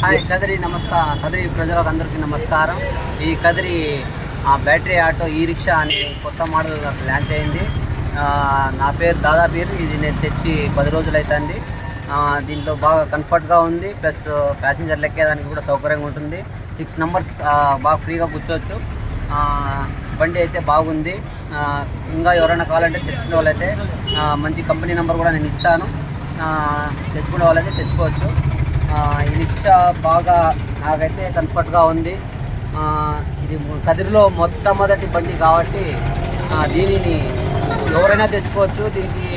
Hi Kadiri నమస్కారం కదిరి ప్రజలందరికీ నమస్కారం. ఈ Kadiri battery auto E rickshaw అని కొత్త మోడల్ లాంచ్ అయింది. నా పేరు దాదా పేరు ఇది నేను తెచ్చి పది రోజులు అవుతుంది దీంట్లో బాగా కంఫర్ట్గా ఉంది. ప్లస్ ప్యాసింజర్లు ఎక్కేదానికి కూడా సౌకర్యంగా ఉంటుంది. సిక్స్ నెంబర్స్ బాగా ఫ్రీగా కూర్చోవచ్చు. బండి అయితే బాగుంది. ఇంకా ఎవరైనా కావాలంటే తెచ్చుకునే వాళ్ళైతే మంచి కంపెనీ నెంబర్ కూడా నేను ఇస్తాను. తెచ్చుకునే వాళ్ళైతే తెచ్చుకోవచ్చు. ఈ రిక్షా బాగా నాకైతే కంఫర్ట్గా ఉంది. ఇది కదిరిలో మొట్టమొదటి బండి కాబట్టి దీనిని ఎవరైనా తెచ్చుకోవచ్చు. దీనికి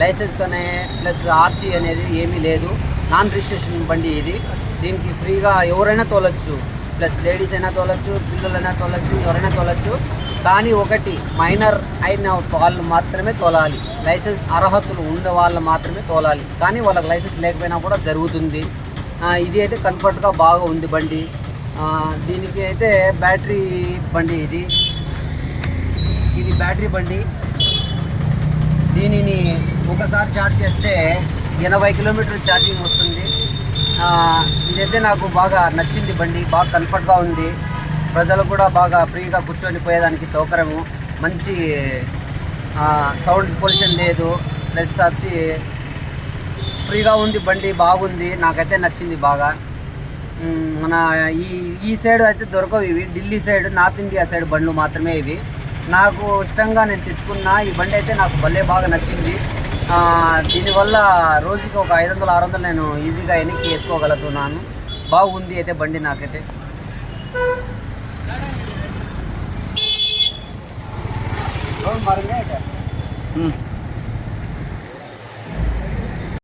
లైసెన్స్ అనే ప్లస్ ఆర్సీ అనేది ఏమీ లేదు. నాన్ రిజిస్ట్రేషన్ బండి ఇది. దీనికి ఫ్రీగా ఎవరైనా తోలొచ్చు. ప్లస్ లేడీస్ అయినా తోలొచ్చు పిల్లలైనా తోలొచ్చు ఎవరైనా తోలొచ్చు. కానీ ఒకటి మైనర్ అయిన వాళ్ళు మాత్రమే తోలాలి. లైసెన్స్ అర్హతలు ఉండే వాళ్ళు మాత్రమే తోలాలి. కానీ వాళ్ళకి లైసెన్స్ లేకపోయినా కూడా జరుగుతుంది. ఇది అయితే కంఫర్ట్గా బాగా ఉంది బండి. దీనికి అయితే బ్యాటరీ బండి ఇది. ఇది బ్యాటరీ బండి. దీనిని ఒకసారి ఛార్జ్ చేస్తే ఎనభై కిలోమీటర్ ఛార్జింగ్ వస్తుంది. ఇదైతే నాకు బాగా నచ్చింది బండి. బాగా కంఫర్ట్గా ఉంది. ప్రజలు కూడా బాగా ఫ్రీగా కూర్చొని పోయేదానికి సౌకర్యము. మంచి సౌండ్ పొల్యూషన్ లేదు. ప్లస్ వచ్చి ఫ్రీగా ఉంది బండి బాగుంది. నాకైతే నచ్చింది బాగా. మన ఈ ఈ సైడ్ అయితే దొరకవు ఇవి. Delhi side north India side బండ్లు మాత్రమే ఇవి. నాకు ఇష్టంగా నేను తెచ్చుకున్న ఈ బండి అయితే నాకు భలే బాగా నచ్చింది. దీనివల్ల రోజుకి ఒక ఐదు వందలు ఆరు వందలు నేను ఈజీగా ఎన్నికి వేసుకోగలుగుతున్నాను. బాగుంది అయితే బండి నాకైతే. பாருங்கள் ம்.